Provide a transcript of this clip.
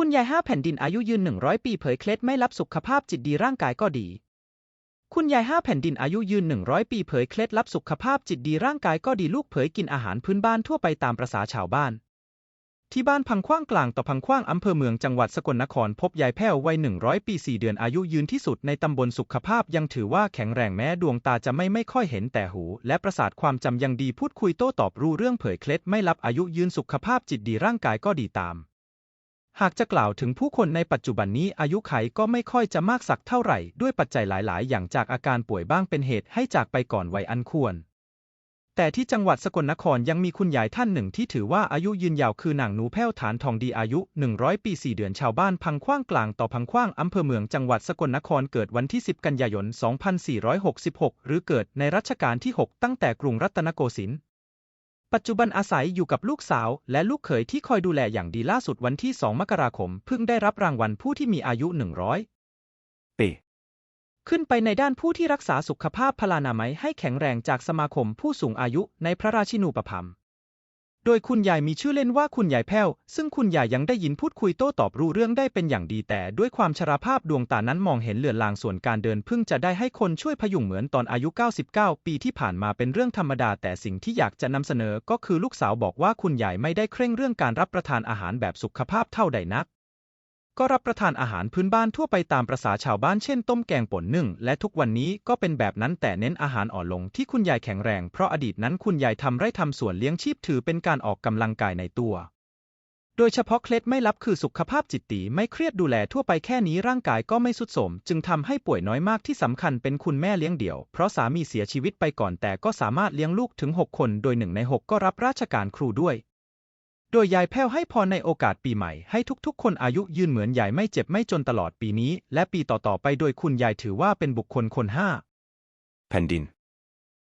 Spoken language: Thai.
คุณยายห้าแผ่นดินอายุยืน 100 ปีเผยเคล็ดไม่ลับสุขภาพจิตดีร่างกายก็ดี คุณยายห้าแผ่นดินอายุยืน 100 ปีเผยเคล็ดลับสุขภาพจิตดีร่างกายก็ดีลูกเผยกินอาหารพื้นบ้านทั่วไปตามประษาชาวบ้าน ที่บ้านพังขว้างกลางต่อพังขว้างอำเภอเมืองจังหวัดสกลนครพบยายแพ้ววัย 100 ปี 4 เดือนอายุยืนที่สุดในตำบลสุขภาพยังถือว่าแข็งแรงแม้ดวงตาจะไม่ไม่ค่อยเห็นแต่หู และประสาทความจำยังดีพูดคุยโต้ตอบรู้เรื่องเผยเคล็ดไม่ลับอายุยืนสุขภาพจิตดีร่างกายก็ดีตาม หากจะกล่าวถึงผู้คนในปัจจุบันนี้อายุไขก็ไม่ค่อยจะมากสักเท่าไหร่ ด้วยปัจจัยหลาย ๆ อย่างจากอาการป่วยบ้างเป็นเหตุให้จากไปก่อนวัยอันควร แต่ที่จังหวัดสกลนครยังมีคุณยายท่านหนึ่งที่ถือว่าอายุยืนยาวคือนางหนูแพ้วฐานทองดีอายุ 100 ปี 4 เดือนชาวบ้านพังขว้างกลางต่อพังขว้างอำเภอเมืองจังหวัดสกลนครเกิดวันที่ 10 กันยายน 2466 หรือเกิดในรัชกาลที่ 6 ตั้งแต่กรุงรัตนโกสินทร์ ปัจจุบันอาศัยอยู่กับลูกสาวและลูกเขยที่คอยดูแลอย่างดีล่าสุดวันที่ 2 มกราคม เพิ่งได้รับรางวัลผู้ที่มีอายุ 100 ปี ขึ้นไปในด้านผู้ที่รักษาสุขภาพพลานามัยให้แข็งแรงจากสมาคมผู้สูงอายุในพระราชินูปถัมภ์ โดยคุณยายมีชื่อเล่นว่าคุณยายแพ้ว ซึ่งคุณยายยังได้ยินพูดคุยโต้ตอบรู้เรื่องได้เป็นอย่างดีแต่ด้วยความชราภาพดวงตานั้นมองเห็นเหลือนลางส่วนการเดินเพิ่งจะได้ให้คนช่วยพยุงเหมือนตอนอายุ 99 ปีที่ผ่านมาเป็นเรื่องธรรมดา แต่สิ่งที่อยากจะนำเสนอก็คือลูกสาวบอกว่าคุณยายไม่ได้เคร่งเรื่องการรับประทานอาหารแบบสุขภาพเท่าใดนัก ก็รับประทานอาหารพื้นบ้านทั่วไปตามประษาชาวบ้านเช่นต้มแกงป่นนึ่ง และทุกวันนี้ก็เป็นแบบนั้นแต่เน้นอาหารอ่อนลงที่คุณยายแข็งแรง เพราะอดีตนั้นคุณยายทำไร่ทำสวนเลี้ยงชีพถือเป็นการออกกำลังกายในตัว โดยเฉพาะเคล็ดไม่ลับคือสุขภาพจิตตีไม่เครียดดูแลทั่วไปแค่นี้ร่างกายก็ไม่สุดโทมจึงทำให้ป่วยน้อยมากที่สำคัญเป็นคุณแม่เลี้ยงเดี่ยว เพราะสามีเสียชีวิตไปก่อนแต่ก็สามารถเลี้ยงลูกถึง 6 คน โดยหนึ่งใน 6 ก็รับราชการครูด้วย โดยยายแพ้วให้พรในโอกาสปีใหม่ให้ทุกๆ คนอายุยืนเหมือนยายไม่เจ็บไม่จนตลอดปีนี้ และปีต่อๆไปโดยคุณยายถือว่าเป็นบุคคลคนห้าแผ่นดิน